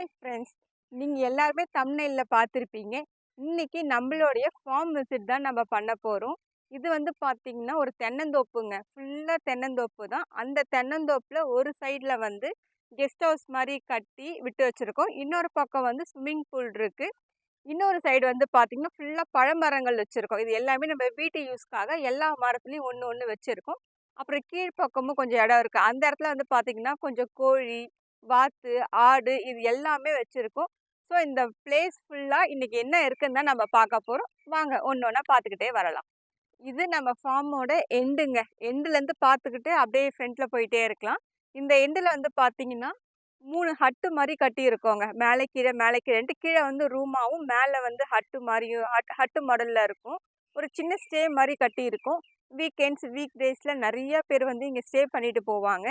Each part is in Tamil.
ஹாய் ஃப்ரெண்ட்ஸ் நீங்கள் எல்லாருமே தம்ப்நெயில்ல பார்த்துருப்பீங்க. இன்னைக்கு நம்மளுடைய ஃபார்ம் விசிட் தான் நம்ம பண்ண போகிறோம் இது வந்து பார்த்தீங்கன்னா ஒரு தென்னந்தோப்புங்க. ஃபுல்லாக தென்னந்தோப்பு தான். அந்த தென்னந்தோப்பில் ஒரு சைடில் வந்து கெஸ்ட் ஹவுஸ் மாதிரி கட்டி விட்டு வச்சுருக்கோம். இன்னொரு பக்கம் வந்து ஸ்விம்மிங் பூல் இருக்குது இன்னொரு சைடு வந்து பார்த்திங்கன்னா ஃபுல்லாக பழமரங்கள் வச்சுருக்கோம். இது எல்லாமே நம்ம வீட்டு யூஸ்க்காக எல்லா மரத்துலேயும் ஒன்று ஒன்று வச்சுருக்கோம். அப்புறம் கீழ்ப்பக்கமும் கொஞ்சம் இடம் இருக்குது அந்த இடத்துல வந்து பார்த்திங்கன்னா கொஞ்சம் கோழி வாத்து ஆடு இது எல்லாமே வச்சுருக்கோம். ஸோ இந்த பிளேஸ் ஃபுல்லாக இன்றைக்கி என்ன இருக்குன்னு தான் நம்ம பார்க்க போகிறோம் வாங்க ஒன்று ஒன்றா பார்த்துக்கிட்டே வரலாம். இது நம்ம ஃபார்மோட எண்டுங்க. எண்டுலேருந்து பார்த்துக்கிட்டு அப்படியே ஃப்ரண்ட்டில் போயிட்டே இருக்கலாம். இந்த எண்டில் வந்து பார்த்தீங்கன்னா மூணு ஹட்டு மாதிரி கட்டி இருக்கோங்க மேலே கீழே மேலே கீழேன்ட்டு கீழே வந்து ரூமாகவும் மேலே வந்து ஹட்டு மாதிரியும் ஹட் ஹட்டு மாடலில் இருக்கும். ஒரு சின்ன ஸ்டே மாதிரி கட்டி இருக்கும் வீக்கெண்ட்ஸ் வீக் டேஸில் நிறைய பேர் வந்து இங்கே ஸ்டே பண்ணிட்டு போவாங்க.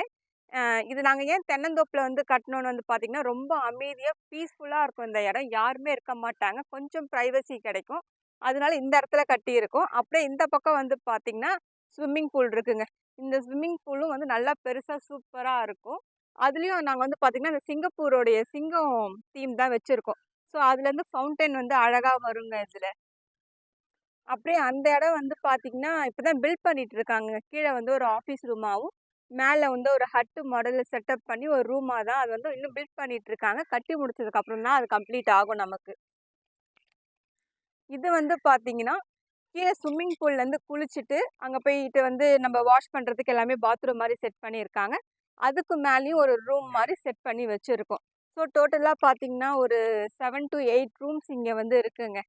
இது நாங்கள் ஏன் தென்னந்தோப்பில் வந்து கட்டணும்னு வந்து பார்த்திங்கன்னா ரொம்ப அமைதியாக பீஸ்ஃபுல்லாக இருக்கும் இந்த இடம். யாருமே இருக்க மாட்டாங்க. கொஞ்சம் ப்ரைவசி கிடைக்கும். அதனால இந்த இடத்துல கட்டியிருக்கோம். அப்படியே இந்த பக்கம் வந்து பார்த்திங்கன்னா ஸ்விம்மிங் பூல் இருக்குங்க. இந்த ஸ்விம்மிங் பூலும் வந்து நல்லா பெருசாக சூப்பராக இருக்கும். அதுலேயும் நாங்கள் வந்து பார்த்திங்கன்னா இந்த சிங்கப்பூரோடைய சிங்கம் தீம் தான் வச்சுருக்கோம். ஸோ அதுலேருந்து ஃபவுண்டைன் வந்து அழகாக வருங்க இதில். அப்படியே அந்த இடம் வந்து பார்த்திங்கன்னா இப்போ தான் பில்ட் பண்ணிகிட்டு இருக்காங்க. கீழே வந்து ஒரு ஆஃபீஸ் ரூமாகவும் மேலே வந்து ஒரு ஹட்டு மாடலில் செட்டப் பண்ணி ஒரு ரூமாக தான் அது வந்து இன்னும் பில்ட் பண்ணிட்டு இருக்காங்க கட்டி முடிச்சதுக்கப்புறம் தான் அது கம்ப்ளீட் ஆகும் நமக்கு. இது வந்து பார்த்தீங்கன்னா கீழே ஸ்விம்மிங் பூல்லேருந்து குளிச்சுட்டு அங்கே போயிட்டு வந்து நம்ம வாஷ் பண்ணுறதுக்கு எல்லாமே பாத்ரூம் மாதிரி செட் பண்ணியிருக்காங்க. அதுக்கு மேலேயும் ஒரு ரூம் மாதிரி செட் பண்ணி வச்சுருக்கோம். ஸோ டோட்டலாக பார்த்தீங்கன்னா ஒரு செவன் டு எயிட் ரூம்ஸ் இங்கே வந்து இருக்குங்க.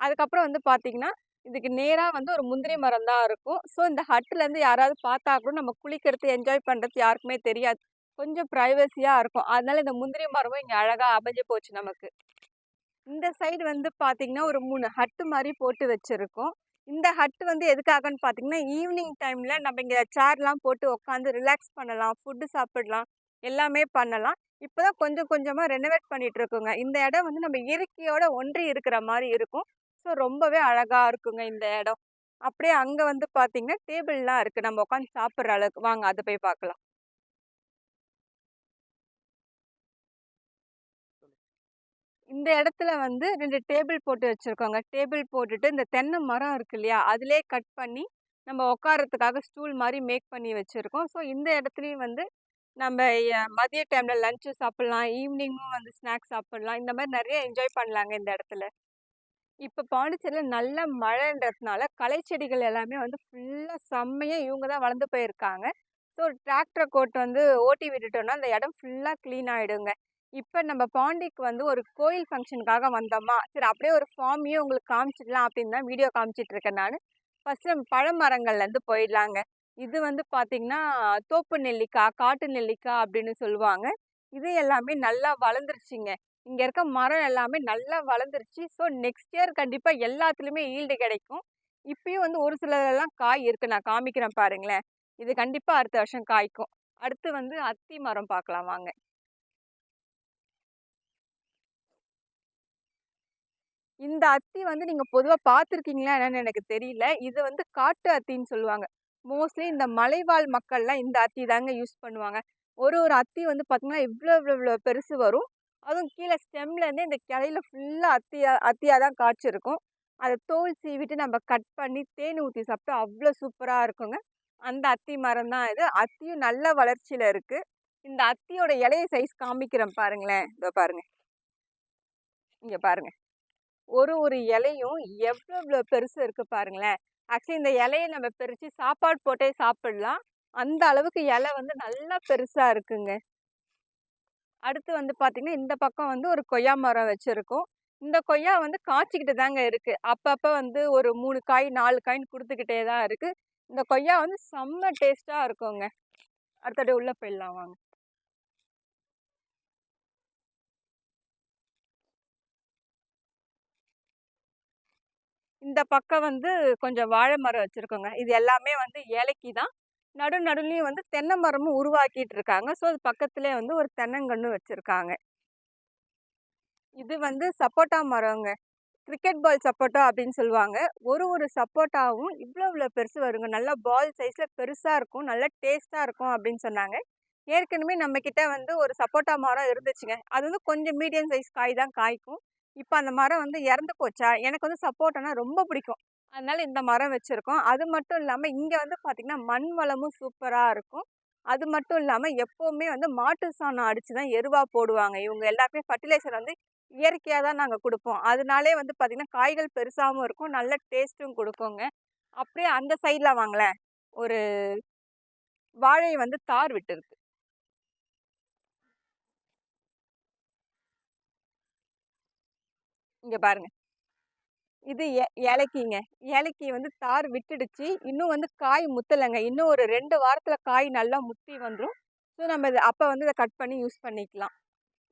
அதுக்கப்புறம் வந்து பார்த்தீங்கன்னா இதுக்கு நேராக வந்து ஒரு முந்திரி மரம் தான் இருக்கும். ஸோ இந்த ஹட்டுலேருந்து யாராவது பார்த்தா கூட நம்ம குளிக்கிறது என்ஜாய் பண்ணுறது யாருக்குமே தெரியாது. கொஞ்சம் ப்ரைவசியாக இருக்கும். அதனால இந்த முந்திரி மரமும் இங்கே அழகாக அமைஞ்சு போச்சு நமக்கு. இந்த சைடு வந்து பார்த்திங்கன்னா ஒரு மூணு ஹட்டு மாதிரி போட்டு வச்சுருக்கோம். இந்த ஹட்டு வந்து எதுக்காகன்னு பார்த்தீங்கன்னா ஈவினிங் டைமில் நம்ம இங்கே சேர்லாம் போட்டு உட்காந்து ரிலாக்ஸ் பண்ணலாம். ஃபுட்டு சாப்பிடலாம். எல்லாமே பண்ணலாம். இப்போ தான் கொஞ்சம் கொஞ்சமாக ரெனோவேட் பண்ணிகிட்ருக்கோங்க இந்த இடம் வந்து நம்ம இயற்கையோட ஒன்றி இருக்கிற மாதிரி இருக்கும். ஸோ ரொம்பவே அழகாக இருக்குங்க இந்த இடம் அப்படியே அங்கே வந்து பார்த்தீங்கன்னா டேபிள்லாம் இருக்குது நம்ம உட்காந்து சாப்பிட்ற அளவுக்கு. வாங்க அதை போய் பார்க்கலாம் இந்த இடத்துல வந்து ரெண்டு டேபிள் போட்டு வச்சுருக்கோங்க. டேபிள் போட்டுட்டு இந்த தென்னை மரம் இருக்கு இல்லையா? அதிலே கட் பண்ணி நம்ம உட்காரத்துக்காக ஸ்டூல் மாதிரி மேக் பண்ணி வச்சுருக்கோம். ஸோ இந்த இடத்துலையும் வந்து நம்ம மதிய டைமில் லஞ்சு சாப்பிட்லாம். ஈவினிங்கும் வந்து ஸ்நாக்ஸ் சாப்பிட்லாம். இந்த மாதிரி நிறைய என்ஜாய் பண்ணலாங்க இந்த இடத்துல. இப்போ பாண்டிச்சேரியில் நல்ல மழைன்றதுனால களை செடிகள் எல்லாமே வந்து ஃபுல்லாக செம்மையாக இவங்க தான் வளர்ந்து போயிருக்காங்க. ஸோ டிராக்டரை கோட் வந்து ஓட்டி விட்டுட்டோம்னா அந்த இடம் ஃபுல்லாக க்ளீன் ஆகிடுங்க இப்போ நம்ம பாண்டிக்கு வந்து ஒரு கோயில் ஃபங்க்ஷனுக்காக வந்தோமா சரி அப்படியே ஒரு ஃபார்மையும் உங்களுக்கு காமிச்சிடலாம் அப்படின்னு தான் வீடியோ காமிச்சிட்டு இருக்கேன் நான். ஃபஸ்ட்டு நம்ம பழமரங்கள்லேருந்து போயிடலாங்க. இது வந்து பார்த்திங்கன்னா தோப்பு நெல்லிக்காய் காட்டு நெல்லிக்காய் அப்படின்னு சொல்லுவாங்க. இது எல்லாமே நல்லா வளர்ந்துருச்சுங்க. இங்கே இருக்க மரம் எல்லாமே நல்லா வளர்ந்துருச்சு. ஸோ நெக்ஸ்ட் இயர் கண்டிப்பாக எல்லாத்துலேயுமே ஈல்டு கிடைக்கும். இப்பயும் வந்து ஒரு சிலதெல்லாம் காய் இருக்குது நான் காமிக்கிறேன் பாருங்களேன். இது கண்டிப்பாக அடுத்த வருஷம் காய்க்கும். அடுத்து வந்து அத்தி மரம் பார்க்கலாம் வாங்க. இந்த அத்தி வந்து நீங்கள் பொதுவாக பார்த்துருக்கீங்களா என்னன்னு எனக்கு தெரியல. இது வந்து காட்டு அத்தின்னு சொல்லுவாங்க. மோஸ்ட்லி இந்த மலைவாழ் மக்கள்லாம் இந்த அத்தி தாங்க யூஸ் பண்ணுவாங்க. ஒரு ஒரு அத்தி வந்து பார்த்திங்கன்னா இவ்வளோ இவ்வளோ இவ்வளோ பெருசு வரும். அதுவும் கீழே ஸ்டெம்லேருந்து இந்த கிளையில ஃபுல்லாக அத்தியா அத்தியாக தான் காய்ச்சிருக்கும். அதை தோல் சீவிட்டு நம்ம கட் பண்ணி தேன் ஊற்றி சாப்பிட்டா அவ்வளோ சூப்பராக இருக்குங்க. அந்த அத்தி மரம் தான் இது. அத்தியும் நல்ல வளர்ச்சியில் இருக்குது இந்த அத்தியோட இலைய சைஸ் காமிக்கிறேன் பாருங்களேன். இதோ பாருங்கள் இங்கே பாருங்க. ஒரு ஒரு இலையும் எவ்வளோ எவ்வளோ பெருசு இருக்குது பாருங்களேன். ஆக்சுவலி இந்த இலையை நம்ம பிரித்து சாப்பாடு போட்டே சாப்பிடலாம். அந்த அளவுக்கு இலை வந்து நல்லா பெருசாக இருக்குங்க. அடுத்து வந்து பார்த்திங்கன்னா இந்த பக்கம் வந்து ஒரு கொய்யா மரம் வச்சுருக்கோம். இந்த கொய்யா வந்து காய்ச்சிக்கிட்டு தாங்க இருக்குது அப்பப்போ வந்து ஒரு மூணு காய் நாலு காய்ன்னு கொடுத்துக்கிட்டே தான் இருக்குது இந்த கொய்யா வந்து செம்ம டேஸ்ட்டாக இருக்குங்க. அடுத்தது உள்ளே போயிடலாம் வாங்க. இந்த பக்கம் வந்து கொஞ்சம் வாழை மரம் வச்சுருக்கோங்க. இது எல்லாமே வந்து ஏலக்கி தான். நடு நடுலையும் வந்து தென்னை மரமும் உருவாக்கிட்டு இருக்காங்க ஸோ அது பக்கத்துலேயே வந்து ஒரு தென்னங்கன்று வச்சுருக்காங்க. இது வந்து சப்போட்டா மரங்க. கிரிக்கெட் பால் சப்போட்டா அப்படின்னு சொல்லுவாங்க. ஒரு ஒரு சப்போட்டாவும் இவ்வளோ இவ்வளோ பெருசு வருங்க. நல்லா பால் சைஸில் பெருசாக இருக்கும். நல்லா டேஸ்ட்டாக இருக்கும் அப்படின்னு சொன்னாங்க. ஏற்கனவே நம்மக்கிட்ட வந்து ஒரு சப்போட்டா மரம் இருந்துச்சுங்க. அது வந்து கொஞ்சம் மீடியம் சைஸ் காய் தான் காய்க்கும். இப்போ அந்த மரம் வந்து இறந்து போச்சா, எனக்கு வந்து சப்போட்டானா ரொம்ப பிடிக்கும். அதனால் இந்த மரம் வச்சுருக்கோம் அது மட்டும் இல்லாமல் இங்கே வந்து பார்த்திங்கன்னா மண் வளமும் சூப்பராக இருக்கும். அது மட்டும் இல்லாமல் எப்போவுமே வந்து மாட்டு சாணம் அடித்து தான் எருவா போடுவாங்க. இவங்க எல்லாருமே ஃபர்டிலைசர் வந்து இயற்கையாக தான் நாங்கள் கொடுப்போம் அதனாலே வந்து பார்த்திங்கன்னா காய்கள் பெருசாகவும் இருக்கும். நல்ல டேஸ்ட்டும் கொடுக்குங்க அப்படியே அந்த சைடில் வாங்களேன். ஒரு வாழை வந்து தார் விட்டுருக்கு. இங்கே பாருங்கள் இது எ ஏலக்கிங்க. ஏலக்கி வந்து தார் விட்டுடுச்சு. இன்னும் வந்து காய் முத்தலைங்க இன்னும் ஒரு ரெண்டு வாரத்தில் காய் நல்லா முத்தி வந்துடும் ஸோ நம்ம இதை அப்போ வந்து இதை கட் பண்ணி யூஸ் பண்ணிக்கலாம்.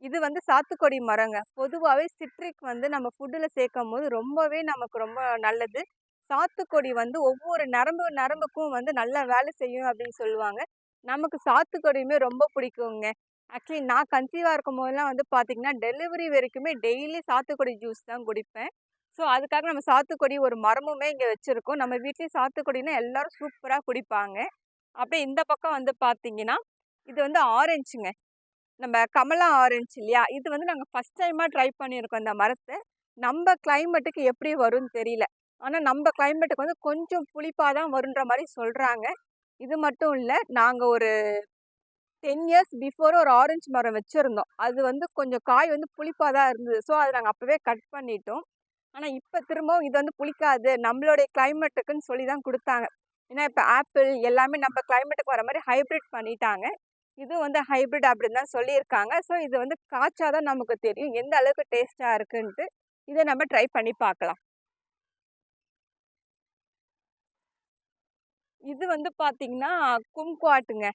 இது வந்து சாத்துக்குடி மரங்க. பொதுவாகவே சிட்ரிக் வந்து நம்ம ஃபுட்டில் சேர்க்கும் போது ரொம்பவே நமக்கு ரொம்ப நல்லது. சாத்துக்கொடி வந்து ஒவ்வொரு நரம்பு நரம்புக்கும் வந்து நல்லா வேலை செய்யும் அப்படின்னு சொல்லுவாங்க. நமக்கு சாத்துக்கொடியுமே ரொம்ப பிடிக்குங்க. ஆக்சுவலி நான் கன்சீவாக இருக்கும் போதெல்லாம் வந்து பார்த்திங்கன்னா டெலிவரி வரைக்குமே டெய்லி சாத்துக்குடி ஜூஸ் தான் குடிப்பேன். ஸோ அதுக்காக நம்ம சாத்துக்குடி ஒரு மரமுமே இங்கே வச்சுருக்கோம் நம்ம வீட்லேயும் சாத்துக்குடினா எல்லாரும் சூப்பராக குடிப்பாங்க. அப்படியே இந்த பக்கம் வந்து பார்த்தீங்கன்னா, இது வந்து ஆரஞ்சுங்க. நம்ம கமலா ஆரஞ்சு இல்லையா? இது வந்து நாங்கள் ஃபஸ்ட் டைமாக ட்ரை பண்ணியிருக்கோம் இந்த மரத்தை நம்ம கிளைமேட்டுக்கு எப்படி வரும்னு தெரியல. ஆனால் நம்ம கிளைமேட்டுக்கு வந்து கொஞ்சம் புளிப்பாக தான் வருன்ற மாதிரி சொல்கிறாங்க இது மட்டும் இல்லை நாங்கள் ஒரு 10 இயர்ஸ் பிஃபோர் ஒரு ஆரஞ்சு மரம் வச்சுருந்தோம் அது வந்து கொஞ்சம் காய் வந்து புளிப்பாக தான் இருந்தது. ஸோ அதை நாங்கள் அப்போவே கட் பண்ணிட்டோம். ஆனால் இப்போ திரும்பவும் இது வந்து புளிக்காது. நம்மளுடைய கிளைமேட்டுக்குன்னு சொல்லி தான் கொடுத்தாங்க ஏன்னா இப்போ ஆப்பிள் எல்லாமே நம்ம கிளைமேட்டுக்கு வர மாதிரி ஹைபிரிட் பண்ணிட்டாங்க. இது வந்து ஹைபிரிட் அப்படின்னு தான் சொல்லியிருக்காங்க. ஸோ இது வந்து காய்ச்சா தான் நமக்கு தெரியும். எந்த அளவுக்கு டேஸ்ட்டாக இருக்குன்ட்டு. இதை நம்ம ட்ரை பண்ணி பார்க்கலாம். இது வந்து பார்த்தீங்கன்னா, கும்குவாட்டுங்க.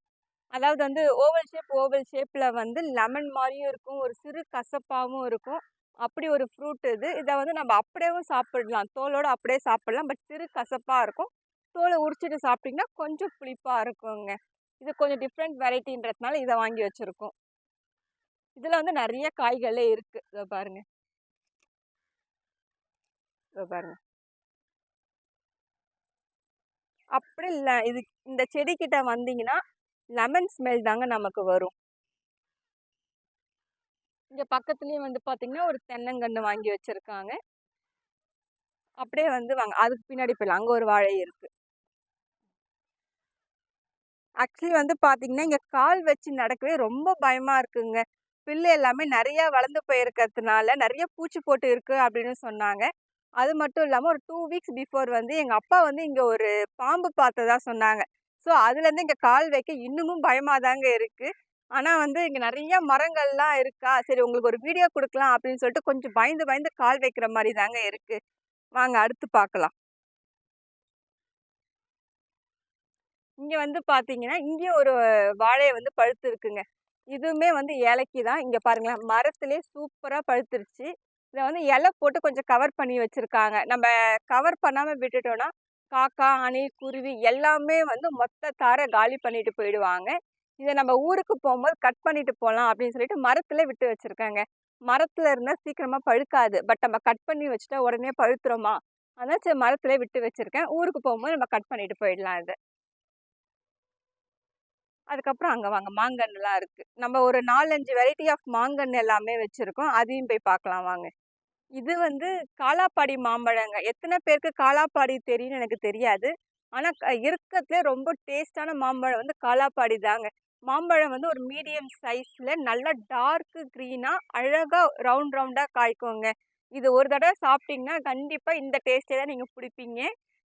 அதாவது வந்து ஓவல் ஷேப் ஓவல் ஷேப்பில் வந்து லெமன் மாதிரியும் இருக்கும். ஒரு சிறு கசப்பாகவும் இருக்கும். அப்படி ஒரு ஃப்ரூட் இது. இதை வந்து நம்ம அப்படியேவும் சாப்பிடலாம். தோலோடு அப்படியே சாப்பிடலாம். பட் சிறு கசப்பாக இருக்கும். தோலை உரிச்சிட்டு சாப்பிட்டிங்கன்னா கொஞ்சம் புளிப்பாக இருக்குங்க. இது கொஞ்சம் டிஃப்ரெண்ட் வெரைட்டின்றதுனால இதை வாங்கி வச்சுருக்கோம் இதில் வந்து நிறைய காய்களே இருக்குது இதை பாருங்க. இதை பாருங்கள் அப்படி இல்லை இது இந்த செடிக்கிட்ட வந்தீங்கன்னா, லெமன் ஸ்மெல் தாங்க நமக்கு வரும். இங்கே பக்கத்துலேயும் வந்து பார்த்திங்கன்னா ஒரு தென்னங்கன்று வாங்கி வச்சுருக்காங்க அப்படியே வந்து வாங்க. அதுக்கு பின்னாடி போயிடலாம். அங்கே ஒரு வாழை இருக்குது ஆக்சுவலி வந்து பார்த்திங்கன்னா இங்கே கால் வச்சு நடக்கவே ரொம்ப பயமாக இருக்குங்க. பிள்ளை எல்லாமே நிறையா வளர்ந்து போயிருக்கிறதுனால, நிறைய பூச்சி போட்டு இருக்குது அப்படின்னு சொன்னாங்க. அது மட்டும் இல்லாமல் ஒரு டூ வீக்ஸ் பிஃபோர் வந்து எங்கள் அப்பா வந்து இங்கே ஒரு பாம்பு பார்த்ததா சொன்னாங்க. ஸோ அதுலேருந்து இங்கே கால் வைக்க இன்னமும் பயமாக தாங்க இருக்குது ஆனால் வந்து இங்கே நிறைய மரங்கள்லாம் இருக்கா, சரி உங்களுக்கு ஒரு வீடியோ கொடுக்கலாம் அப்படின்னு சொல்லிட்டு கொஞ்சம் பயந்து பயந்து கால் வைக்கிற மாதிரி தாங்க இருக்குது வாங்க அடுத்து பார்க்கலாம். இங்கே வந்து பார்த்தீங்கன்னா, இங்கேயும் ஒரு வாழையை வந்து பழுத்து இருக்குங்க. இதுவுமே வந்து ஏலக்கி தான். இங்கே பாருங்களேன், மரத்துலேயே சூப்பராக பழுத்துருச்சு. இதை வந்து இலை போட்டு கொஞ்சம் கவர் பண்ணி வச்சுருக்காங்க நம்ம கவர் பண்ணாமல் விட்டுட்டோன்னா காக்கா, அணில், குருவி எல்லாமே வந்து மொத்த தாரை காலி பண்ணிட்டு போயிடுவாங்க. இதை நம்ம ஊருக்கு போகும்போது கட் பண்ணிட்டு போகலாம் அப்படின்னு சொல்லிட்டு மரத்தில் விட்டு வச்சுருக்காங்க மரத்துல இருந்தா சீக்கிரமா பழுக்காது. பட் நம்ம கட் பண்ணி வச்சுட்டா உடனே பழுத்துறோமா அதனால சரி மரத்திலே விட்டு வச்சிருக்கேன். ஊருக்கு போகும்போது நம்ம கட் பண்ணிட்டு போயிடலாம் இத. அதுக்கப்புறம் அங்கே வாங்க மாங்கன்னுலாம் இருக்கு. நம்ம ஒரு 4, 5 வெரைட்டி ஆஃப் மாங்கன்று எல்லாமே வச்சுருக்கோம் அதையும் போய் பார்க்கலாம் வாங்க. இது வந்து காலாப்பாடி மாம்பழங்க. எத்தனை பேருக்கு காலாப்பாடி தெரியும்னு எனக்கு தெரியாது. ஆனால் க ரொம்ப டேஸ்ட்டான மாம்பழம் வந்து காலாப்பாடி தாங்க. மாம்பழம் வந்து ஒரு மீடியம் சைஸில் நல்லா டார்க்கு க்ரீனாக அழகாக ரவுண்ட் ரவுண்டாக காய்க்குங்க. இது ஒரு தடவை சாப்பிட்டிங்கன்னா கண்டிப்பாக இந்த டேஸ்ட்டே தான் நீங்கள் பிடிப்பீங்க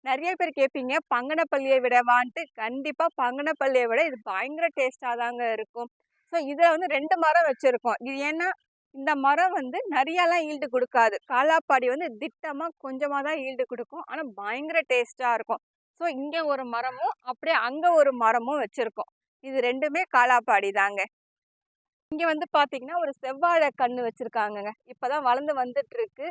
நிறைய பேர் கேட்பீங்க, பங்கனப்பள்ளிய விடவான்ட்டு. கண்டிப்பாக பங்கனப்பள்ளியை விட இது பயங்கர டேஸ்ட்டாக தாங்க இருக்கும். ஸோ இதில் வந்து ரெண்டு மரம் வச்சுருக்கோம் இது ஏன்னா, இந்த மரம் வந்து நிறையாலாம் ஈல்டு கொடுக்காது காலாப்பாடி வந்து திட்டமாக கொஞ்சமாக தான் ஈல்டு கொடுக்கும் ஆனால் பயங்கர டேஸ்ட்டாக இருக்கும். ஸோ இங்கே ஒரு மரமும், அப்படியே அங்கே ஒரு மரமும் வச்சுருக்கோம் இது ரெண்டுமே காலாப்பாடி தாங்க. இங்க வந்து பார்த்தீங்கன்னா, ஒரு செவ்வாழை கண்ணு வச்சிருக்காங்கங்க. இப்போ தான் வளர்ந்து வந்துட்டுருக்கு.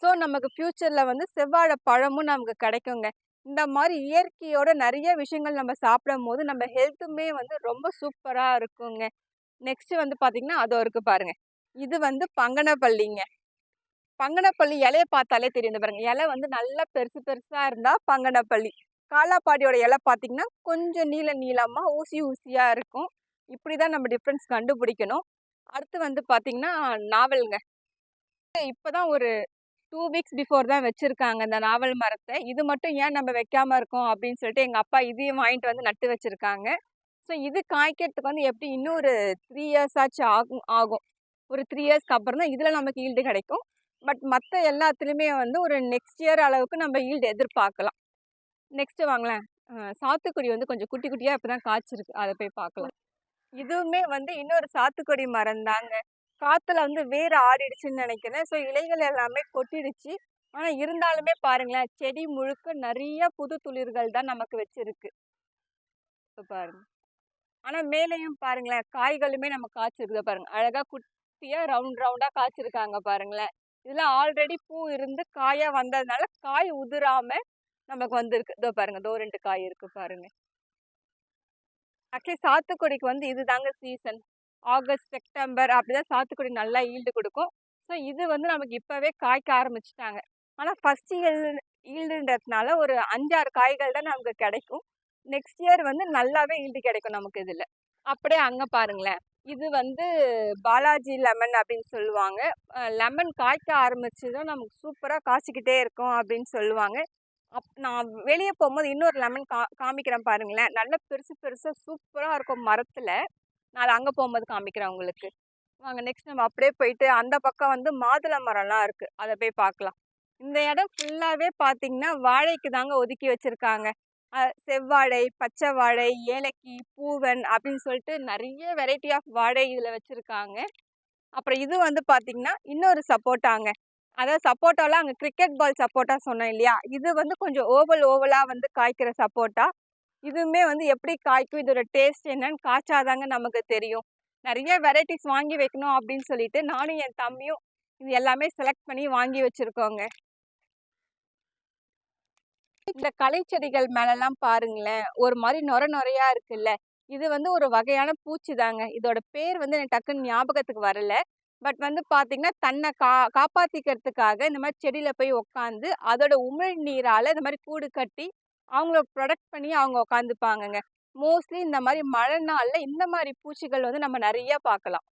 ஸோ நமக்கு ஃபியூச்சர்ல வந்து செவ்வாழை பழமும் நமக்கு கிடைக்குங்க. இந்த மாதிரி இயற்கையோட நிறைய விஷயங்கள் நம்ம சாப்பிடும் போது நம்ம ஹெல்த்துமே வந்து ரொம்ப சூப்பரா இருக்குங்க. நெக்ஸ்ட் வந்து பார்த்தீங்கன்னா, அதோ இருக்கு பாருங்க. இது வந்து பங்கனப்பள்ளிங்க. பங்கனப்பள்ளி இலையை பார்த்தாலே தெரியும். பாருங்கள் பாருங்க. இலை வந்து நல்லா பெருசு பெருசா இருந்தா பங்கனப்பள்ளி. காலாப்பாடியோட இலை பார்த்தீங்கன்னா, கொஞ்சம் நீள நீளமாக ஊசி ஊசியாக இருக்கும். இப்படி தான் நம்ம டிஃப்ரென்ஸ் கண்டுபிடிக்கணும். அடுத்து வந்து பார்த்தீங்கன்னா நாவலுங்க. இப்போ தான் ஒரு டூ வீக்ஸ் பிஃபோர் தான் வச்சுருக்காங்க இந்த நாவல் மரத்தை. இது மட்டும் ஏன் நம்ம வைக்காமல் இருக்கோம் அப்படின்னு சொல்லிட்டு எங்கள் அப்பா இதையும் வாங்கிட்டு வந்து நட்டு வச்சுருக்காங்க. ஸோ இது காய்க்கிறதுக்கு வந்து எப்படி இன்னும் ஒரு த்ரீ இயர்ஸ் ஆச்சு ஆகும் ஆகும். ஒரு த்ரீ இயர்ஸ்க்கு அப்புறம் தான் இதில் நமக்கு ஈல்டு கிடைக்கும். பட் மற்ற எல்லாத்துலேயுமே வந்து ஒரு நெக்ஸ்ட் இயர் அளவுக்கு நம்ம ஈல்டு எதிர்பார்க்கலாம். நெக்ஸ்ட்டு வாங்களேன். சாத்துக்குடி வந்து கொஞ்சம் குட்டி குட்டியாக இப்போ தான் காய்ச்சிருக்கு. அதை போய் பார்க்கலாம். இதுவுமே வந்து இன்னொரு சாத்துக்குடி மரம் தாங்க. காற்றுல வந்து வேறு ஆடிடுச்சுன்னு நினைக்கிறேன். ஸோ இலைகள் எல்லாமே கொட்டிடுச்சு. ஆனால் இருந்தாலுமே பாருங்களேன் செடி முழுக்க நிறைய புது துளிர்கள் தான் நமக்கு வச்சிருக்கு. இப்போ பாருங்க. ஆனால் மேலேயும் பாருங்களேன் காய்களுமே நம்ம காய்ச்சிருக்குது பாருங்க. அழகாக குட்டியாக ரவுண்ட் ரவுண்டாக காய்ச்சிருக்காங்க பாருங்களேன். இதில் ஆல்ரெடி பூ இருந்து காயாக வந்ததுனால காய் உதிராமல் நமக்கு வந்திருக்கு. இதோ பாருங்க இதோ ரெண்டு காய் இருக்கு பாருங்க. ஆக்சுவலி சாத்துக்குடிக்கு வந்து இதுதாங்க சீசன் ஆகஸ்ட் செப்டம்பர் அப்படிதான் சாத்துக்குடி நல்லா ஈல்டு கொடுக்கும். ஸோ இது வந்து நமக்கு இப்போவே காய்க்க ஆரம்பிச்சிட்டாங்க. ஆனால் ஃபஸ்ட் இயர் ஈல்டுன்றதுனால ஒரு அஞ்சாறு காய்கள் தான் நமக்கு கிடைக்கும். நெக்ஸ்ட் இயர் வந்து நல்லாவே ஈல்டு கிடைக்கும் நமக்கு இதில். அப்படியே அங்கே பாருங்களேன். இது வந்து பாலாஜி லெமன் அப்படின்னு சொல்லுவாங்க. லெமன் காய்க்க ஆரம்பிச்சதும் நமக்கு சூப்பராக காய்ச்சிக்கிட்டே இருக்கும் அப்படின்னு சொல்லுவாங்க. அப் நான் வெளியே போகும்போது இன்னொரு லெமன் கா காமிக்கிறேன் பாருங்களேன். நல்ல பெருசு பெருசாக சூப்பராக இருக்கும் மரத்தில். நான் அதை அங்கே போகும்போது காமிக்கிறேன் உங்களுக்கு. வாங்க நெக்ஸ்ட் நம்ம அப்படியே போயிட்டு அந்த பக்கம் வந்து மாதுளை மரம்லாம் இருக்குது அதை போய் பார்க்கலாம். இந்த இடம் ஃபுல்லாகவே பார்த்தீங்கன்னா வாழைக்கு தாங்க ஒதுக்கி வச்சுருக்காங்க. செவ்வாழை பச்சை வாழை ஏலக்கி பூவன் அப்படின்னு சொல்லிட்டு நிறைய வெரைட்டி ஆஃப் வாழை இதில் வச்சுருக்காங்க. அப்புறம் இது வந்து பார்த்திங்கன்னா இன்னொரு சப்போட்டாங்க. அதாவது சப்போட்டாலாம் அங்கே கிரிக்கெட் பால் சப்போட்டா சொன்னேன் இல்லையா? இது வந்து கொஞ்சம் ஓவல் ஓவலாக வந்து காய்க்கிற சப்போட்டா. இதுவுமே வந்து எப்படி காய்க்கும்? இதோட டேஸ்ட் என்னன்னு காய்ச்சாதாங்க நமக்கு தெரியும். நிறைய வெரைட்டிஸ் வாங்கி வைக்கணும் அப்படின்னு சொல்லிட்டு நானும் என் தம்பியும் இது எல்லாமே செலக்ட் பண்ணி வாங்கி வச்சுருக்கோங்க. இந்த களை செடிகள் மேலெல்லாம் பாருங்களேன் ஒரு மாதிரி நொர நொறையா இருக்குல்ல. இது வந்து ஒரு வகையான பூச்சி தாங்க இதோட பேர் வந்து எனக்கு டக்குன்னு ஞாபகத்துக்கு வரல. பட் வந்து பார்த்தீங்கன்னா தன்னை கா காப்பாற்றிக்கிறதுக்காக இந்த மாதிரி செடியில் போய் உக்காந்து அதோட உமிழ் நீரால் இந்த மாதிரி கூடு கட்டி அவங்கள ப்ரொடக்ட் பண்ணி அவங்க உக்காந்துப்பாங்கங்க. மோஸ்ட்லி இந்த மாதிரி மழை நாளில் இந்த மாதிரி பூச்சிகள் வந்து நம்ம நிறைய பார்க்கலாம்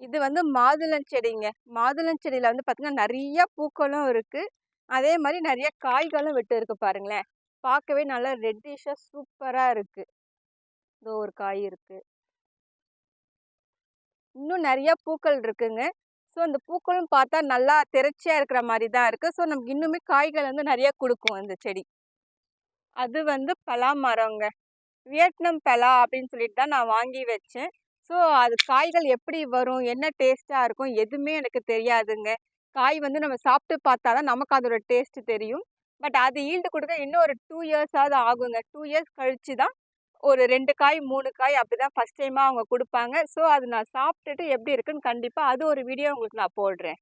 இது வந்து மாதுளம் செடிங்க. மாதுளம் செடியில் வந்து பார்த்திங்கன்னா நிறைய பூக்களும் இருக்குது அதே மாதிரி நிறைய காய்களும் விட்டு இருக்கு பாருங்களேன். பார்க்கவே நல்லா ரெட்டிஷாக சூப்பராக இருக்குது இதோ ஒரு காய் இருக்குது இன்னும் நிறைய பூக்கள் இருக்குங்க. ஸோ அந்த பூக்களும் பார்த்தா நல்லா திரச்சியாக இருக்கிற மாதிரி தான் இருக்குது ஸோ நமக்கு இன்னுமே காய்கள் வந்து நிறைய கொடுக்கும் அந்த செடி. அது வந்து பலா மரங்க. வியட்நாம் பலா அப்படின்னு சொல்லிட்டு தான் நான் வாங்கி வச்சேன். ஸோ அது காய்கள் எப்படி வரும்? என்ன டேஸ்ட்டாக இருக்கும்? எதுவுமே எனக்கு தெரியாதுங்க. காய் வந்து நம்ம சாப்பிட்டு பார்த்தா தான் நமக்கு அதோட டேஸ்ட்டு தெரியும். பட் அது ஈல்டு கொடுக்க இன்னும் ஒரு டூ இயர்ஸாவது ஆகுங்க. டூ இயர்ஸ் கழித்து தான் ஒரு ரெண்டு காய் மூணு காய் அப்படி தான் ஃபஸ்ட் டைமாக அவங்க கொடுப்பாங்க. ஸோ அது நான் சாப்பிட்டுட்டு எப்படி இருக்குன்னு கண்டிப்பாக அது ஒரு வீடியோ உங்களுக்கு நான் போடுறேன்.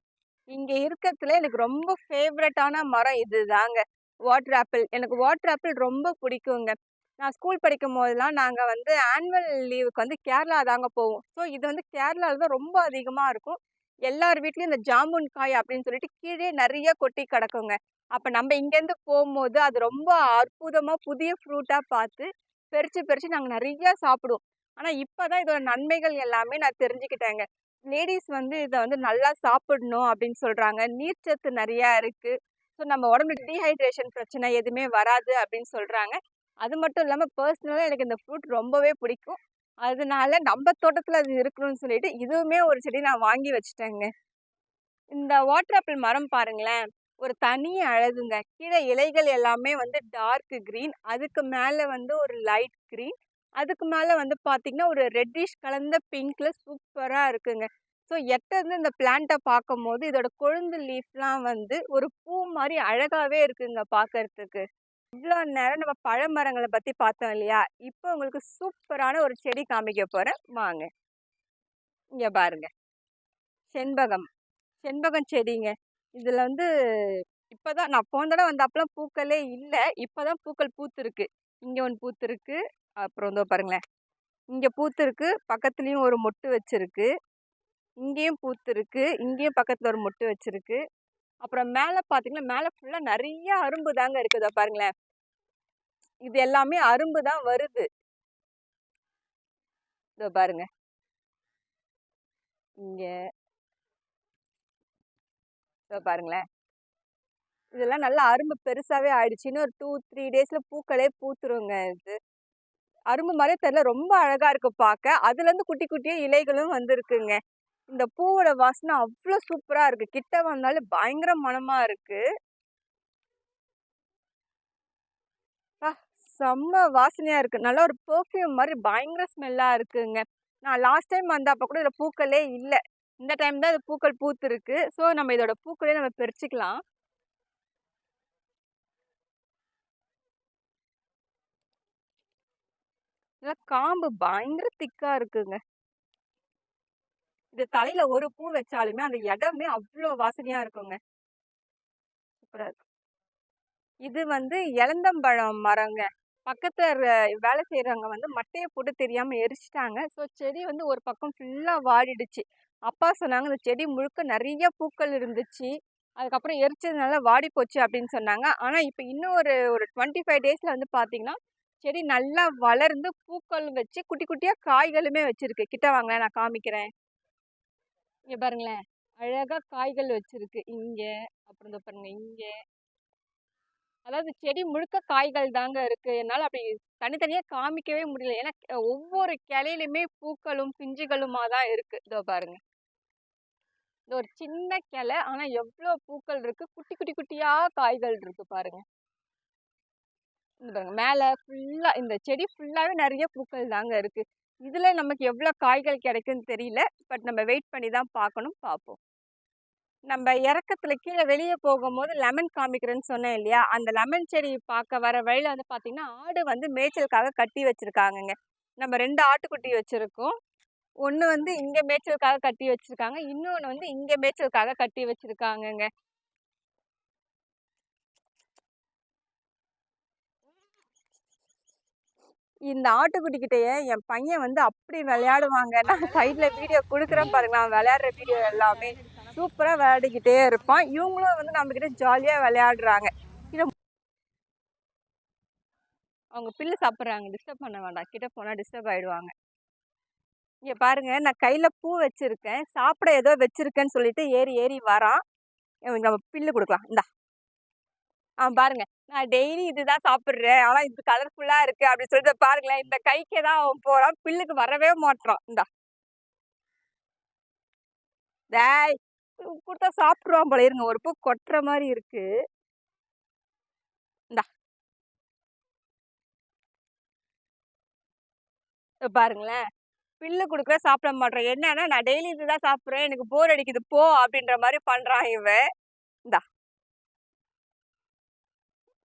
இங்கே இருக்கிறதுல எனக்கு ரொம்ப ஃபேவரட்டான மரம் இது தாங்க வாட்டர் ஆப்பிள் எனக்கு வாட்டர் ஆப்பிள் ரொம்ப பிடிக்குங்க. நான் ஸ்கூல் படிக்கும் போதெல்லாம் நாங்கள் வந்து ஆனுவல் லீவுக்கு வந்து கேரளா தாங்க போவோம். ஸோ இது வந்து கேரளாவில் தான் ரொம்ப அதிகமாக இருக்கும். எல்லார் வீட்லேயும் இந்த ஜாமுன் காய் அப்படின்னு சொல்லிட்டு கீழே நிறைய கொட்டி கிடக்குங்க. அப்போ நம்ம இங்கேருந்து போகும்போது அது ரொம்ப அற்புதமாக புதிய ஃப்ரூட்டாக பார்த்து பெருச்சு பெருச்சு நாங்கள் நிறைய சாப்பிடுவோம். ஆனால் இப்போ தான் இதோட நன்மைகள் எல்லாமே நான் தெரிஞ்சுக்கிட்டேங்க. லேடிஸ் வந்து இதை வந்து நல்லா சாப்பிடணும் அப்படின்னு சொல்கிறாங்க நீர்ச்சத்து நிறையா இருக்குது ஸோ நம்ம உடம்புல டீஹைட்ரேஷன் பிரச்சனை எதுவுமே வராது அப்படின்னு சொல்கிறாங்க அது மட்டும் இல்லாமல் பர்சனலாக எனக்கு இந்த ஃப்ரூட் ரொம்பவே பிடிக்கும். அதனால நம்ம தோட்டத்தில் அது இருக்கணும்னு சொல்லிட்டு இதுவுமே ஒரு செடி நான் வாங்கி வச்சுட்டேங்க. இந்த வாட்டர் ஆப்பிள் மரம் பாருங்களேன். ஒரு தனி அழகுங்க. கீழே இலைகள் எல்லாமே வந்து டார்க் க்ரீன் அதுக்கு மேலே வந்து ஒரு லைட் க்ரீன் அதுக்கு மேலே வந்து பார்த்திங்கன்னா ஒரு ரெட்டிஷ் கலந்த பிங்க்கில் சூப்பராக இருக்குங்க. ஸோ எட்டருந்து இந்த பிளான்ட்டை பார்க்கும் போது இதோட கொழுந்து லீஃப்லாம் வந்து ஒரு பூ மாதிரி அழகாகவே இருக்குங்க பார்க்கறதுக்கு இவ்வளோ நேரம் நம்ம பழமரங்களை பற்றி பார்த்தோம் இல்லையா? இப்போ உங்களுக்கு சூப்பரான ஒரு செடி காமிக்க போகிறேன் வாங்க. இங்கே பாருங்க. செண்பகம். செண்பகம் செடிங்க. இதில் வந்து இப்போ தான் நான் போன தடவை வந்தப்பெல்லாம் பூக்களே இல்லை. இப்போ தான் பூக்கள் பூத்துருக்கு. இங்கே ஒன்று பூத்துருக்கு. அப்புறம் வந்து பாருங்களேன். இங்கே பூத்துருக்கு. பக்கத்துலேயும் ஒரு மொட்டு வச்சுருக்கு. இங்கேயும் பூத்துருக்கு. இங்கேயும் பக்கத்தில் ஒரு மொட்டு வச்சுருக்கு. அப்புறம் மேலே பார்த்தீங்கன்னா மேலே ஃபுல்லாக நிறைய அரும்பு தாங்க இருக்குதா பாருங்களேன். இது எல்லாமே அரும்பு தான் வருது. இதோ பாருங்க. இங்கே இதோ பாருங்களேன். இதெல்லாம் நல்லா அரும்பு பெருசாகவே ஆயிடுச்சு. இன்னும் ஒரு டூ த்ரீ டேஸில் பூக்களே பூத்துருங்க இது. அரும்பு மாதிரியே தெரில ரொம்ப அழகாக இருக்குது பார்க்க அதுலேருந்து குட்டி குட்டியாக இலைகளும் வந்திருக்குங்க. இந்த பூவோட வாசனை அவ்வளோ சூப்பராக இருக்குது கிட்ட வந்தாலும் பயங்கர மனமாக இருக்குது செம்ம வாசனையாக இருக்குது நல்லா ஒரு பெர்ஃப்யூம் மாதிரி பயங்கர ஸ்மெல்லாக இருக்குங்க. நான் லாஸ்ட் டைம் வந்தப்போ கூட இதில் பூக்களே இல்லை. இந்த டைம் தான் இது பூக்கள் பூத்திருக்கு. ஸோ நம்ம இதோட பூக்களே நம்ம பறிச்சுக்கலாம். இதுல காம்பு பயங்கர திக்கா இருக்குங்க. இது தலையில ஒரு பூ வச்சாலுமே அந்த இடமே அவ்வளோ வாசனையா இருக்குங்க. சூப்பரா இது வந்து இளந்தம்பழம் மரங்க. பக்கத்துல வேலை செய்யறவங்க வந்து மட்டையை போட்டு தெரியாம எரிச்சிட்டாங்க. ஸோ செடி வந்து ஒரு பக்கம் ஃபுல்லா வாடிடுச்சு. அப்பா சொன்னாங்க இந்த செடி முழுக்க நிறைய பூக்கள் இருந்துச்சு. அதுக்கப்புறம் எரிச்சதுனால வாடி போச்சு அப்படின்னு சொன்னாங்க. ஆனால் இப்போ இன்னும் ஒரு ஒரு டுவெண்ட்டி ஃபைவ் டேஸில் வந்து பார்த்தீங்கன்னா செடி நல்லா வளர்ந்து பூக்கள் வச்சு குட்டி குட்டியாக காய்களுமே வச்சுருக்கு. கிட்ட வாங்க நான் காமிக்கிறேன். இங்கே பாருங்களேன். அழகாக காய்கள் வச்சுருக்கு. இங்கே அப்புறம் இந்த பாருங்க இங்கே. அதாவது செடி முழுக்க காய்கள் தாங்க இருக்கு. என்னால் அப்படி தனித்தனியாக காமிக்கவே முடியல. ஏன்னா ஒவ்வொரு கிளையிலுமே பூக்களும் பிஞ்சுகளுமாக தான் இருக்குது இதோ பாருங்கள் இந்த ஒரு சின்ன கிளை ஆனா எவ்வளவு பூக்கள் இருக்கு. குட்டி குட்டி குட்டியா காய்கள் இருக்கு பாருங்க. இந்த பாருங்க மேல ஃபுல்லா இந்த செடி ஃபுல்லாவே நிறைய பூக்கள் தாங்க இருக்கு. இதுல நமக்கு எவ்வளவு காய்கள் கிடைக்குன்னு தெரியல. பட் நம்ம வெயிட் பண்ணி தான் பார்க்கணும் பார்ப்போம். நம்ம இறக்கத்துல கீழே வெளியே போகும்போது லெமன் காமிக்கிறேன்னு சொன்னேன் இல்லையா? அந்த லெமன் செடி பார்க்க வர வழியில் வந்து பார்த்திங்கன்னா ஆடு வந்து மேய்ச்சலுக்காக கட்டி வச்சிருக்காங்கங்க. நம்ம ரெண்டு ஆட்டுக்குட்டி வச்சிருக்கோம். ஒன்று வந்து இங்கே மேய்ச்சலுக்காக கட்டி வச்சுருக்காங்க. இன்னொன்று வந்து இங்கே மேய்ச்சலுக்காக கட்டி வச்சிருக்காங்கங்க. இந்த ஆட்டுக்குட்டிக்கிட்டேயே என் பையன் வந்து அப்படி விளையாடுவாங்க. நான் சைடில் வீடியோ கொடுக்குறேன் பாருங்களா அவன் விளையாடுற வீடியோ எல்லாமே சூப்பராக விளையாடிக்கிட்டே இருப்பான். இவங்களும் வந்து நம்மக்கிட்ட ஜாலியாக விளையாடுறாங்க. அவங்க பில்லு சாப்பிட்றாங்க. டிஸ்டர்ப் பண்ண வேண்டாம். கிட்ட போனால் டிஸ்டர்ப் ஆகிடுவாங்க இங்கே பாருங்க நான் கையில் பூ வச்சுருக்கேன். சாப்பிட ஏதோ வச்சுருக்கேன்னு சொல்லிட்டு ஏறி ஏறி வரான். நம்ம பில்லு கொடுக்கலாம். இந்தா. ஆ பாருங்க நான் டெய்லி இதுதான் சாப்பிட்றேன். ஆனால் இது கலர்ஃபுல்லாக இருக்குது அப்படின்னு சொல்லிட்டு பாருங்களேன். இந்த கைக்கே தான் அவன் போகிறான் பில்லுக்கு வரவே மாட்டான் இந்தா. டேய் கொடுத்தா சாப்பிடுவான் போல இருங்க. ஒரு பூ கொட்டுற மாதிரி இருக்கு. இந்தா. பாருங்களேன். பில்லு கொடுக்குற சாப்பிட மாட்டேன் என்னன்னா நான் டெய்லி இதுதான் சாப்பிட்றேன். எனக்கு போர் அடிக்குது. போ அப்படின்ற மாதிரி பண்றான் இவன் இந்தா.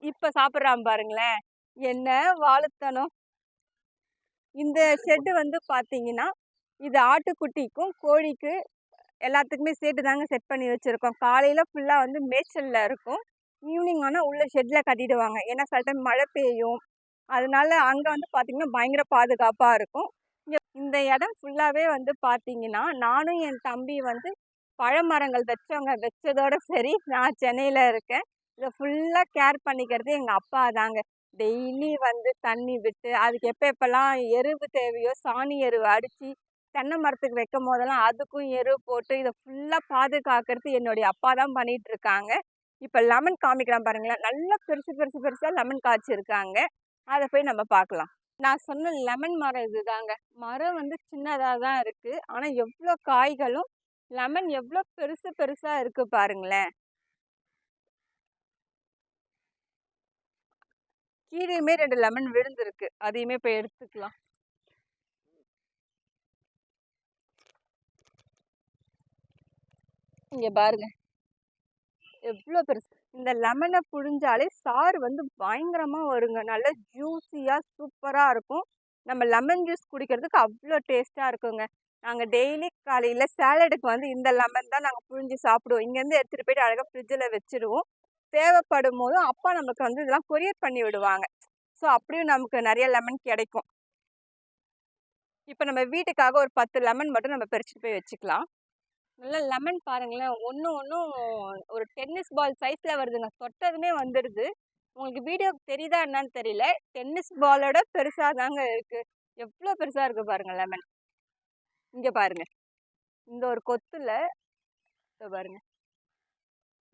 இப்ப சாப்பிட்றான் பாருங்களேன். என்ன வாழுத்தனம். இந்த ஷெட்டு வந்து பாத்தீங்கன்னா இது ஆட்டுக்குட்டிக்கும் கோழிக்கு எல்லாத்துக்குமே சேர்த்து தாங்க செட் பண்ணி வச்சிருக்கோம். காலையில ஃபுல்லா வந்து மேய்ச்சலில் இருக்கும். ஈவினிங் ஆனால் உள்ள ஷெட்ல கட்டிடுவாங்க. ஏன்னா சில டைம் மழை பெய்யும். அதனால அங்க வந்து பாத்தீங்கன்னா பயங்கர பாதுகாப்பா இருக்கும். இந்த இடம் ஃபுல்லாகவே வந்து பார்த்தீங்கன்னா நானும் என் தம்பி வந்து பழமரங்கள் வச்சவங்க வச்சதோட சரி நான் சென்னையில் இருக்கேன். இதை ஃபுல்லாக கேர் பண்ணிக்கிறது எங்கள் அப்பா தாங்க. டெய்லி வந்து தண்ணி விட்டு அதுக்கு எப்போ எப்பெல்லாம் எருவு தேவையோ சாணி எருவு அடித்து தென்னை மரத்துக்கு வைக்கும் போதெல்லாம் அதுக்கும் எரு போட்டு இதை ஃபுல்லாக பாதுகாக்கிறது என்னுடைய அப்பா தான் பண்ணிகிட்டு இருக்காங்க. இப்போ லெமன் காமிக்கலாம் பாருங்களேன். நல்லா பெருசு பெருசு பெருசாக லெமன் காய்ச்சிருக்காங்க. அதை போய் நம்ம பார்க்கலாம். நான் சொன்ன லெமன் மரம் இதுதாங்க. மரம் வந்து சின்னதாக தான் இருக்குது ஆனால் எவ்வளோ காய்களும் லெமன் எவ்வளோ பெருசு பெருசாக இருக்குது பாருங்களேன். கீழேயுமே ரெண்டு லெமன் விழுந்திருக்கு. அதையுமே போய் எடுத்துக்கலாம். இங்கே பாருங்க. எவ்வளோ பெருசு. இந்த லெமனை புழிஞ்சாலே சாறு வந்து பயங்கரமாக வருங்க. நல்லா ஜூஸியாக சூப்பராக இருக்கும். நம்ம லெமன் ஜூஸ் குடிக்கிறதுக்கு அவ்வளோ டேஸ்ட்டாக இருக்குங்க. நாங்கள் டெய்லி காலையில் சேலடுக்கு வந்து இந்த லெமன் தான் நாங்கள் புழிஞ்சு சாப்பிடுவோம். இங்கேருந்து எடுத்துகிட்டு போயிட்டு அழகாக ஃப்ரிட்ஜில் வச்சிருவோம். தேவைப்படும் போதும் அப்பா நமக்கு வந்து இதெல்லாம் கொரியர் பண்ணி விடுவாங்க. ஸோ அப்படியும் நமக்கு நிறைய லெமன் கிடைக்கும். இப்போ நம்ம வீட்டுக்காக ஒரு பத்து லெமன் மட்டும் நம்ம பறிச்சுட்டு போய் வச்சுக்கலாம். நல்லா லெமன் பாருங்களேன். ஒன்று ஒன்றும் ஒரு டென்னிஸ் பால் சைஸில் வருதுங்க. தொட்டதுமே வந்துடுது உங்களுக்கு வீடியோ தெரியுதா என்னன்னு தெரியல. டென்னிஸ் பாலோட பெருசாக தாங்க இருக்குது எவ்வளோ பெருசாக இருக்குது பாருங்கள் லெமன். இங்கே பாருங்கள் இந்த ஒரு கொத்தில் இப்போ பாருங்கள்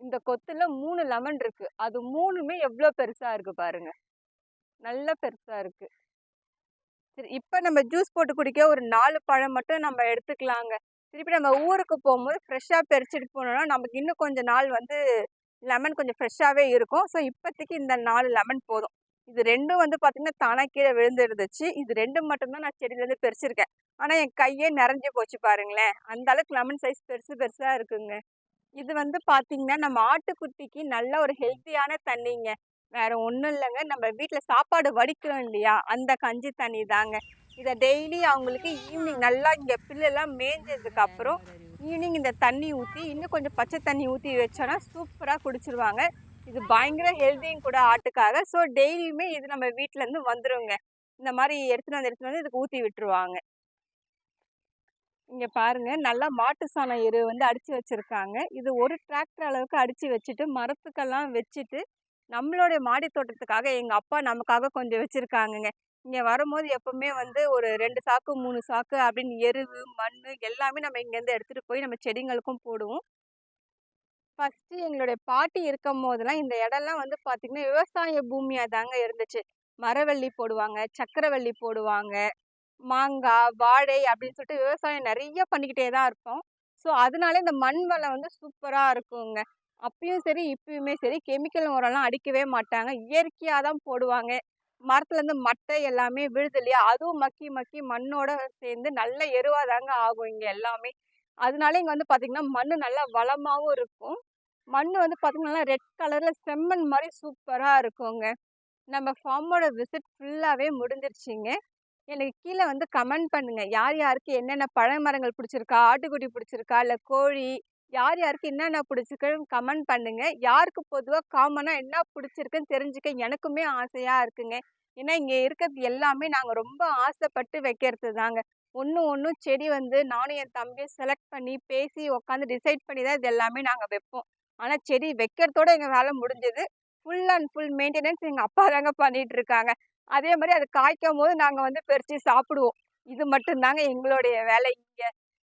இந்த கொத்தில் மூணு லெமன் இருக்குது அது மூணுமே எவ்வளோ பெருசாக இருக்குது பாருங்க. நல்ல பெருசாக இருக்குது சரி இப்போ நம்ம ஜூஸ் போட்டு குடிக்க ஒரு நாலு பழம் மட்டும் நம்ம எடுத்துக்கலாங்க. திருப்பி நம்ம ஊருக்கு போகும்போது ஃப்ரெஷ்ஷாக பறிச்சுட்டு போனோம்னா நமக்கு இன்னும் கொஞ்சம் நாள் வந்து லெமன் கொஞ்சம் ஃப்ரெஷ்ஷாகவே இருக்கும். ஸோ இப்போதைக்கு இந்த நாலு லெமன் போதும். இது ரெண்டும் வந்து பார்த்திங்கன்னா தானே கீழே விழுந்துருந்துச்சு. இது ரெண்டும் மட்டும்தான் நான் செடியிலேருந்து பறிச்சிருக்கேன். ஆனால் என் கையே நிறைஞ்சு போச்சு பாருங்களேன். அந்த அளவுக்கு லெமன் சைஸ் பெருசு பெருசாக இருக்குங்க. இது வந்து பார்த்திங்கன்னா நம்ம ஆட்டுக்குட்டிக்கு நல்ல ஒரு ஹெல்த்தியான தண்ணிங்க. வேறு ஒன்றும் இல்லைங்க. நம்ம வீட்டில் சாப்பாடு வடிக்கிறோம் இல்லையா? அந்த கஞ்சி தண்ணி தாங்க இதை டெய்லி அவங்களுக்கு ஈவினிங் நல்லா இங்கே பில்லெல்லாம் மேய்ஞ்சதுக்கு அப்புறம் ஈவினிங் இந்த தண்ணி ஊற்றி இன்னும் கொஞ்சம் பச்சை தண்ணி ஊற்றி வச்சோன்னா சூப்பராக குடிச்சிருவாங்க. இது பயங்கர ஹெல்த்தியும் கூட ஆட்டுக்காக. ஸோ டெய்லியுமே இது நம்ம வீட்டிலேருந்து வந்துருங்க. இந்த மாதிரி எடுத்துகிட்டு வந்து எடுத்துகிட்டு வந்து இதுக்கு ஊற்றி விட்டுருவாங்க. இங்கே பாருங்க நல்லா மாட்டு சாணம் எரு வந்து அடித்து வச்சுருக்காங்க. இது ஒரு டிராக்டர் அளவுக்கு அடித்து வச்சுட்டு மரத்துக்கெல்லாம் வச்சுட்டு நம்மளுடைய மாடி தோட்டத்துக்காக எங்கள் அப்பா நமக்காக கொஞ்சம் வச்சுருக்காங்கங்க. இங்கே வரும்போது எப்பவுமே வந்து ஒரு ரெண்டு சாக்கு மூணு சாக்கு அப்படின்னு எருவு மண் எல்லாமே நம்ம இங்கேருந்து எடுத்துகிட்டு போய் நம்ம செடிங்களுக்கும் போடுவோம். ஃபஸ்ட்டு எங்களுடைய பாட்டி இருக்கும் போதெல்லாம் இந்த இடம்லாம் வந்து பார்த்திங்கன்னா விவசாய பூமியாக தாங்க இருந்துச்சு. மரவள்ளி போடுவாங்க சக்கரவள்ளி போடுவாங்க மாங்காய் வாழை அப்படின்னு சொல்லிட்டு விவசாயம் நிறைய பண்ணிக்கிட்டே தான் இருப்போம். ஸோ அதனால இந்த மண் வளம் வந்து சூப்பராக இருக்குங்க. அப்பயும் சரி இப்பயுமே சரி கெமிக்கல் உரம்லாம் அடிக்கவே மாட்டாங்க. இயற்கையாக தான் போடுவாங்க. மரத்துலேருந்து மட்டை எல்லாமே விழுது இல்லையா அதுவும் மக்கி மக்கி மண்ணோட சேர்ந்து நல்ல எருவாக தாங்க ஆகும் இங்கே எல்லாமே. அதனால இங்கே வந்து பார்த்திங்கன்னா மண் நல்லா வளமாகவும் இருக்கும். மண் வந்து பார்த்திங்கன்னா ரெட் கலரில் செம்மண் மாதிரி சூப்பராக இருக்குங்க. நம்ம ஃபார்மோட விசிட் ஃபுல்லாகவே முடிஞ்சிருச்சிங்க. எனக்கு கீழே வந்து கமெண்ட் பண்ணுங்கள் யார் யாருக்கு என்னென்ன பழ மரங்கள் பிடிச்சிருக்கா ஆட்டுக்குட்டி பிடிச்சிருக்கா இல்லை கோழி யார் யாருக்கு என்னென்ன பிடிச்சிருக்குன்னு கமெண்ட் பண்ணுங்கள் யாருக்கு பொதுவாக காமனாக என்ன பிடிச்சிருக்குன்னு தெரிஞ்சுக்க எனக்குமே ஆசையாக இருக்குங்க. ஏன்னா இங்கே இருக்கிறது எல்லாமே நாங்கள் ரொம்ப ஆசைப்பட்டு வைக்கிறது தாங்க ஒன்று ஒன்றும் செடி வந்து நானும் என் தம்பியும் செலக்ட் பண்ணி பேசி உட்காந்து டிசைட் பண்ணி தான் இது எல்லாமே நாங்கள் வைப்போம். ஆனால் செடி வைக்கிறதோட எங்கள் வேலை முடிஞ்சது. ஃபுல் அண்ட் ஃபுல் மெயின்டெனன்ஸ் எங்கள் அப்பா தாங்க பண்ணிகிட்டு இருக்காங்க. அதே மாதிரி அது காய்க்கும் போது நாங்கள் வந்து பறித்து சாப்பிடுவோம். இது மட்டும்தாங்க எங்களுடைய வேலை இங்கே.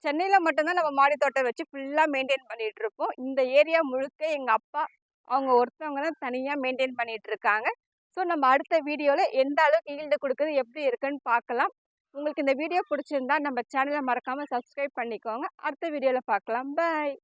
சென்னையில் மட்டும்தான் நம்ம மாடி தோட்டம் வச்சு ஃபுல்லாக மெயின்டைன் பண்ணிகிட்டு இருப்போம் இந்த ஏரியா முழுக்க எங்கள் அப்பா அவங்க ஒருத்தவங்க தான் தனியாக மெயின்டைன் பண்ணிகிட்டு இருக்காங்க ஸோ நம்ம அடுத்த வீடியோவில் எந்த அளவுக்கு ஈல்டு கொடுக்குது எப்படி இருக்குன்னு பார்க்கலாம். உங்களுக்கு இந்த வீடியோ பிடிச்சிருந்தா நம்ம சேனலை மறக்காமல் சப்ஸ்கிரைப் பண்ணிக்கோங்க. அடுத்த வீடியோவில் பார்க்கலாம். பாய்